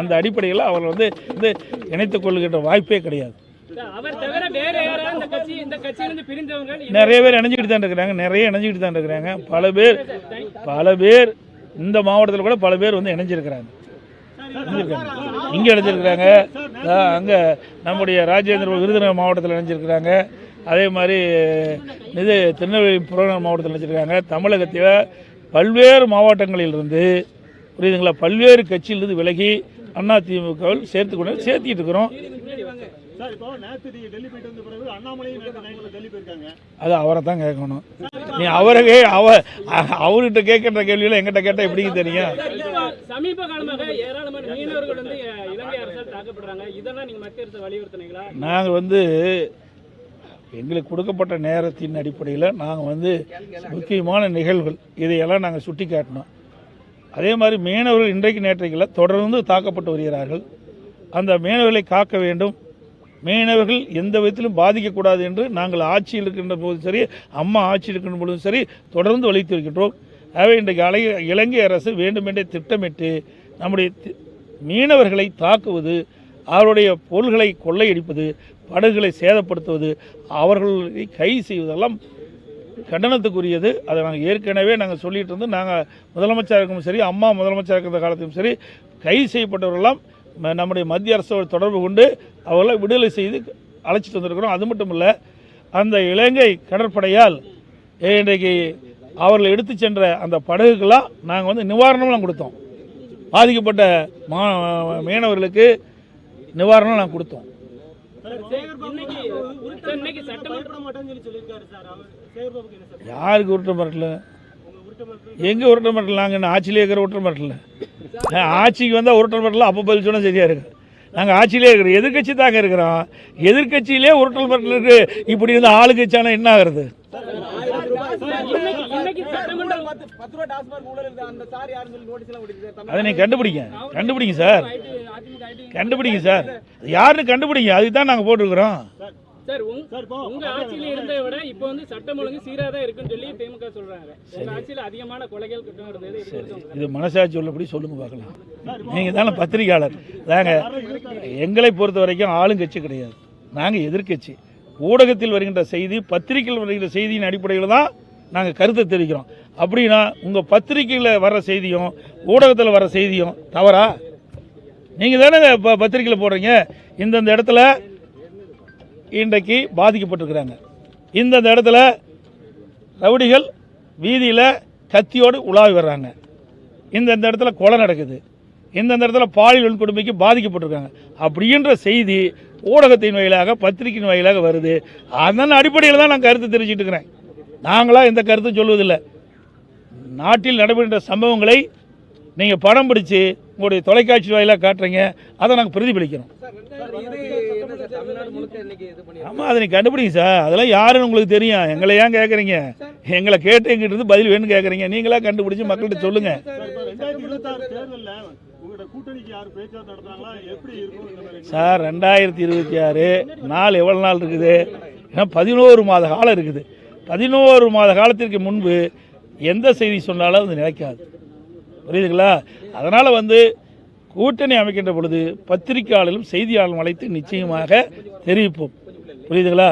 அந்த அடிப்படையில் அவர்கள் வந்து வந்து இணைத்துக் கொள்கின்ற வாய்ப்பே கிடையாது. நிறைய பேர் இணைஞ்சிக்கிட்டு தான் இருக்கிறாங்க நிறைய இணைஞ்சிக்கிட்டு தான் இருக்கிறாங்க. பல பேர் பல பேர் இந்த மாவட்டத்தில் கூட பல பேர் வந்து இணைஞ்சிருக்கிறாங்க. இங்கே இணைஞ்சிருக்கிறாங்க. அங்க நம்முடைய ராஜேந்திர விருதுநகர் மாவட்டத்தில் இணைஞ்சிருக்கிறாங்க. அதே மாதிரி இது திருநெல்வேலி புறநகர் மாவட்டத்தில் இணைஞ்சிருக்காங்க. தமிழகத்தில் பல்வேறு மாவட்டங்களிலிருந்து புரியுதுங்களா? பல்வேறு கட்சியிலிருந்து விலகி அதிமுகவில் சேர்த்து கொண்டு சேர்த்திட்டு இருக்கிறோம். அது அவரை தான் கேட்கணும். நீ அவரை கே அவ அவர்கிட்ட கேட்கிற கேள்வியில எங்கிட்ட கேட்டால் எப்படிங்க தெரியும்? இப்போ சமீப காலமாக ஏராளமான மீனவர்கள் வந்து அஹ், இலங்கை அரசால் தாக்கப்படுறாங்க. இதெல்லாம் நீங்க மத்திய அரசு வலியுறுத்தினீங்களா? நாங்கள் வந்து எங்களுக்கு கொடுக்கப்பட்ட நேரத்தின் அடிப்படையில் நாங்கள் வந்து முக்கியமான நிகழ்வுகள் இதையெல்லாம் நாங்கள் சுட்டி காட்டினோம் அதே மாதிரி மீனவர்கள் இன்றைக்கு நேற்றைக்கில் தொடர்ந்து தாக்கப்பட்டு வருகிறார்கள். அந்த மீனவர்களை காக்க வேண்டும். மீனவர்கள் எந்த விதத்திலும் பாதிக்கக்கூடாது என்று நாங்கள் ஆட்சியில் இருக்கின்ற போதும் சரி அம்மா ஆட்சியில் இருக்கின்ற பொழுதும் சரி தொடர்ந்து வலித்து வருகின்றோம் ஆகவே இன்றைக்கு அலை இலங்கை அரசு வேண்டுமென்றே திட்டமிட்டு நம்முடைய தி- மீனவர்களை தாக்குவது அவருடைய பொருள்களை கொள்ளையடிப்பது படகுகளை சேதப்படுத்துவது அவர்களை கைது செய்வதெல்லாம் கண்டனத்துக்குரியது. அதை நாங்கள் ஏற்கனவே நாங்கள் சொல்லிட்டு இருந்து நாங்கள் முதலமைச்சர் இருக்கும் சரி அம்மா முதலமைச்சர் இருக்கிற காலத்திலும் சரி கைது செய்யப்பட்டவர்களெல்லாம் நம்முடைய மத்திய அரசோடு தொடர்பு கொண்டு அவர்களை விடுதலை செய்து அழைச்சிட்டு வந்திருக்கிறோம். அது மட்டும் இல்லை அந்த இலங்கை கடற்படையால் இன்றைக்கு அவர்களை எடுத்து சென்ற அந்த படகுக்கெல்லாம் நாங்கள் வந்து நிவாரணம்லாம் கொடுத்தோம். பாதிக்கப்பட்ட மா மீனவர்களுக்கு நிவாரணம் நாங்கள் கொடுத்தோம். இன்னைக்கு சார். யாருக்கு உருட்ட மிரட்டல? எங்கே உருட்ட மிரட்டல்? நாங்கள் என்ன ஆட்சியிலே இருக்கிற உருட்ட மிரட்டல நான் ஆட்சிக்கு வந்தால் உருட்ட மிரட்டல அப்போ பதில் சொன்னால் சரியாக இருக்கு நாங்கள் ஆட்சியிலே இருக்கிறோம் எதிர்க்கட்சி தாங்க இருக்கிறோம். எதிர்க்கட்சியிலே உருட்டல் மிரட்டல் இருக்கு. இப்படி இருந்த ஆளுங்கட்சியானா என்ன ஆகுறது? அதை நீங்கள் கண்டுபிடிங்க. கண்டுபிடிங்க சார். கண்டுபிடிங்க சார். யாருன்னு கண்டுபிடிங்க. அதுக்கு தான் நாங்கள் போட்டிருக்கிறோம். சார் உங்க ஆட்சியில இருந்ததை விட இப்போ வந்து சட்டம் ஒழுங்கு சீரா தான் இருக்குன்னு சொல்லி திமுக சொல்றாங்க. உங்க ஆட்சியில அதிகமான கொலைகள் குற்றம் இருந்தது? இது மனசாட்சி உள்ளபடி சொல்லுங்க பார்க்கலாம். நீங்கள் தானே பத்திரிகையாளர். நாங்கள் எங்களை பொறுத்த வரைக்கும் ஆளுங்கட்சி கிடையாது. நாங்கள் எதிர்க்கட்சி ஊடகத்தில் வருகின்ற செய்தி பத்திரிகையில் வருகின்ற செய்தியின் அடிப்படையில் தான் நாங்கள் கருத்தை தெரிவிக்கிறோம். அப்படின்னா உங்கள் பத்திரிகையில் வர்ற செய்தியும் ஊடகத்தில் வர செய்தியும் தவறா? நீங்கள் தானே இப்போ பத்திரிக்கையில் போடுறீங்க. இந்தந்த இடத்துல இன்றைக்கு பாதிக்கப்பட்டிருக்கிறாங்க. இந்தந்த இடத்துல ரவுடிகள் வீதியில் கத்தியோடு உலாவி வர்றாங்க. இந்தந்த இடத்துல கொலை நடக்குது. இந்தந்த இடத்துல பாலியல் வன்கொடுமைக்கு பாதிக்கப்பட்டிருக்காங்க. அப்படின்ற செய்தி ஊடகத்தின் வாயிலாக பத்திரிகையின் வாயிலாக வருது. அதன் அடிப்படையில் தான் நான் கருத்து தெரிவிச்சிட்டு இருக்கிறேன். நாங்களாக எந்த கருத்தும் சொல்வதில்லை. நாட்டில் நடைபெறுகின்ற சம்பவங்களை நீங்கள் படம் பிடிச்சு உங்களுடைய தொலைக்காட்சி வாயிலாக காட்டுறீங்க. அதை நாங்கள் பிரதிபலிக்கிறோம். ஆமாம் அதை நீங்கள் கண்டுபிடிங்க சார். அதெல்லாம் யாருன்னு உங்களுக்கு தெரியும். எங்களை ஏன் கேட்குறீங்க எங்களை கேட்டு எங்கிட்ட இருந்து பதில் வேணும்னு கேட்குறீங்க நீங்களா கண்டுபிடிச்சு மக்கள்கிட்ட சொல்லுங்கள் சார் ரெண்டாயிரத்தி சார் இருபத்தி ஆறு நாள் எவ்வளோ நாள் இருக்குது? ஏன்னா பதினோரு மாத காலம் இருக்குது. பதினோரு மாத காலத்திற்கு முன்பு எந்த செய்தி சொன்னாலும் அது நிலைக்காது. புரியுதுங்களா? அதனால் வந்து கூட்டணி அமைக்கின்ற பொழுது பத்திரிகையாளர்களும் செய்தியாளர்களும் அழைத்து நிச்சயமாக தெரிவிப்போம். புரியுதுங்களா?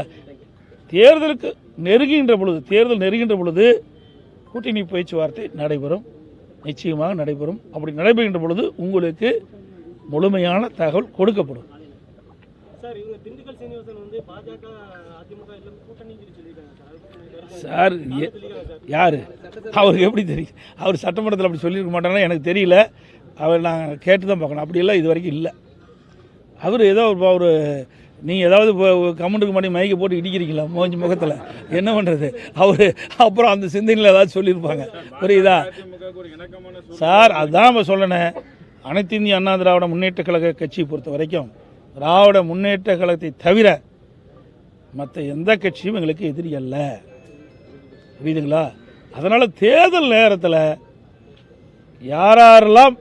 தேர்தலுக்கு நெருங்குகின்ற பொழுது தேர்தல் நெருங்குகின்ற பொழுது கூட்டணி பேச்சுவார்த்தை நடைபெறும். நிச்சயமாக நடைபெறும். அப்படி நடைபெறுகின்ற பொழுது உங்களுக்கு முழுமையான தகவல் கொடுக்கப்படும். சார் யாரு? அவருக்கு எப்படி தெரியும்? அவர் சட்டமன்றத்தில் அப்படி சொல்லியிருக்க மாட்டாங்கன்னா எனக்கு தெரியல. அவர் நாங்கள் கேட்டு தான் பார்க்கணும். அப்படியெல்லாம் இது வரைக்கும் இல்லை. அவர் ஏதோ ஒரு அவர் நீங்கள் ஏதாவது இப்போ கமெண்ட்டுக்கு பண்ணி மைக்கை போட்டு இடிக்கிறீங்களா? மோஞ்சி முகத்தில். என்ன பண்ணுறது அவர் அப்புறம் அந்த சிந்தனையில் ஏதாவது சொல்லியிருப்பாங்க. புரியுதா? சார் அதான் நம்ம சொல்லணேன் அனைத்து இந்திய அண்ணா திராவிட முன்னேற்ற கழக கட்சியை பொறுத்த வரைக்கும் திராவிட முன்னேற்ற கழகத்தை தவிர மற்ற எந்த கட்சியும் எங்களுக்கு எதிரி அல்ல. புரியுதுங்களா? அதனால் தேர்தல் நேரத்தில் யாரெல்லாம்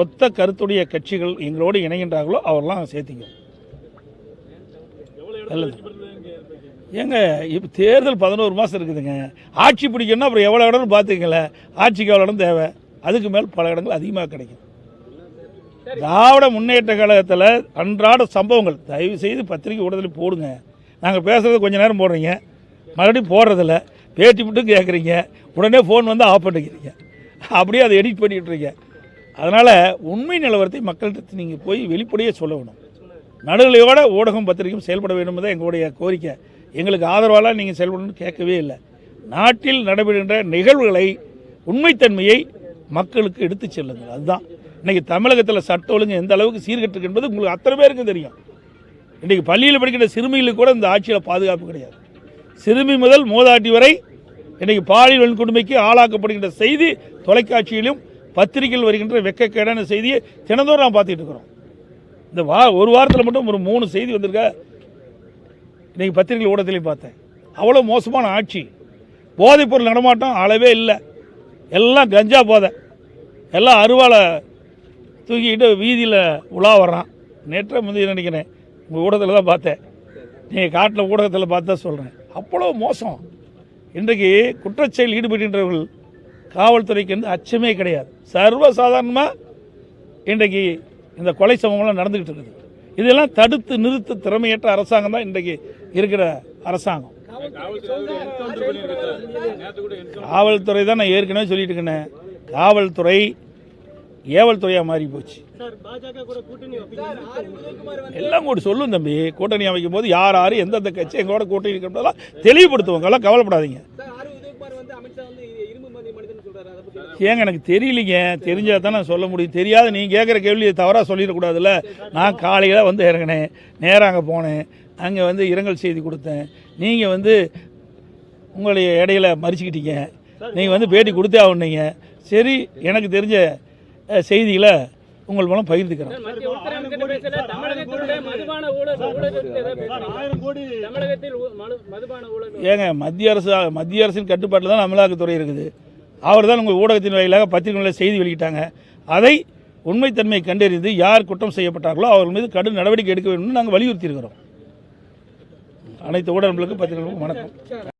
ஒத்த கருத்துடைய கட்சிகள் எங்களோடு இணைகின்றார்களோ அவரெல்லாம் சேர்த்திங்க. நல்லது. ஏங்க இப்போ தேர்தல் பதினோரு மாதம் இருக்குதுங்க. ஆட்சி பிடிக்கணும்னா அப்புறம் எவ்வளோ இடம்னு பார்த்துக்கங்களேன் ஆட்சிக்கு எவ்வளோ இடம் தேவை? அதுக்கு மேல் பல இடங்கள் அதிகமாக கிடைக்கும். திராவிட முன்னேற்ற கழகத்தில் அன்றாட சம்பவங்கள். தயவு செய்து பத்திரிகை ஊடகத்தில் போடுங்க. நாங்கள் பேசுகிறது கொஞ்ச நேரம் போடுறீங்க. மறுபடியும் போடுறதில்ல. பேட்டி மட்டும் கேட்குறீங்க உடனே ஃபோன் வந்து ஆஃப் பண்ணிக்கிறீங்க. அப்படியே அதை எடிட் பண்ணிட்டுருக்கீங்க அதனால் உண்மை நிலவரத்தை மக்கள்கிட்ட நீங்கள் போய் வெளிப்படையே சொல்ல வேணும் நடுநிலையோட ஊடகம் பத்திரிகையும் செயல்பட வேண்டும் தான் எங்களுடைய கோரிக்கை. எங்களுக்கு ஆதரவாலாம் நீங்கள் செயல்படணும்னு கேட்கவே இல்லை. நாட்டில் நடைபெறுகின்ற நிகழ்வுகளை உண்மைத்தன்மையை மக்களுக்கு எடுத்து செல்லுங்கள். அதுதான். இன்னைக்கு தமிழகத்தில் சட்ட ஒழுங்கு எந்த அளவுக்கு சீர்கட்டு என்பது உங்களுக்கு அத்தனை பேருக்கும் தெரியும். இன்றைக்கு பள்ளியில் படிக்கின்ற சிறுமிகளுக்கு கூட இந்த ஆட்சியில் பாதுகாப்பு கிடையாது. சிறுமி முதல் மோதாட்டி வரை இன்றைக்கு பாலியல் வன்கொடுமைக்கு ஆளாக்கப்படுகின்ற செய்தி தொலைக்காட்சியிலும் பத்திரிகையில் வருகின்ற வெக்கக்கேடான செய்தியை தினந்தோறும் நாம் பார்த்துட்டு இருக்கிறோம். இந்த வா ஒரு வாரத்தில் மட்டும் ஒரு மூணு செய்தி வந்திருக்க? இன்றைக்கி பத்திரிகை ஊடகத்திலையும் பார்த்தேன். அவ்வளோ மோசமான ஆட்சி. போதைப்பொருள் நடமாட்டம் அளவே இல்லை. எல்லாம் கஞ்சா போதை. எல்லாம் அருவாளை தூக்கிக்கிட்டு வீதியில் உலா வர்றான். நேற்றை முந்தைய நினைக்கிறேன்? உங்கள் ஊடகத்தில் தான் பார்த்தேன். நீங்கள் காட்டில் ஊடகத்தில் பார்த்து தான் சொல்கிறேன் அவ்வளோ மோசம். இன்றைக்கு குற்றச்செயல் ஈடுபடுகின்றவர்கள் காவல்துறைக்கு வந்து அச்சமே கிடையாது. சர்வசாதாரணமாக இன்றைக்கு இந்த கொலை சம்பவம்லாம் நடந்துக்கிட்டு இருக்குது. இதெல்லாம் தடுத்து நிறுத்த திறமையற்ற அரசாங்கம் தான் இன்றைக்கு இருக்கிற அரசாங்கம். காவல்துறை தான் நான் ஏற்கனவே சொல்லிட்டு இருக்கேன். காவல்துறை ஏவல் துறையாக மாறி போச்சு. எல்லாம் கூட சொல்லும் தம்பி. கூட்டணி அமைக்கும் போது யார் யார் எந்தெந்த கட்சி எங்களோட கூட்டணி இருக்கிறதெல்லாம் தெளிவுபடுத்துவாங்க எல்லாம் கவலைப்படாதீங்க. ஏங்க எனக்கு தெரியலைங்க. தெரிஞ்சால் தான் நான் சொல்ல முடியும். தெரியாத நீ கேட்குற கேள்வியை தவறாக சொல்லிடக்கூடாதுல்ல. நான் காலையில் வந்து இறங்கினேன். நேராக அங்கே போனேன். அங்கே வந்து இரங்கல் செய்தி கொடுத்தேன். நீங்கள் வந்து உங்களுடைய இடையில மறிச்சுக்கிட்டீங்க. நீங்கள் வந்து பேட்டி கொடுத்தே ஆகணுங்க சரி எனக்கு தெரிஞ்ச செய்திகளை உங்கள் மூலம் பகிர்ந்துக்கிறேன். ஏங்க மத்திய அரசு மத்திய அரசின் கட்டுப்பாட்டில் தான் அமலாக்கத்துறை இருக்குது. அவர் தான் உங்கள் ஊடகத்தின் வாயிலாக பத்திரிகைகளில் செய்தி வெளியிட்டாங்க. அதை உண்மைத்தன்மையை கண்டறிந்து யார் குற்றம் செய்யப்பட்டார்களோ அவர்கள் மீது கடும் நடவடிக்கை எடுக்க வேண்டும் நாங்கள் வலியுறுத்தியிருக்கிறோம். அனைத்து ஊடகங்களுக்கு பத்திரிகைகளுக்கும் வணக்கம்.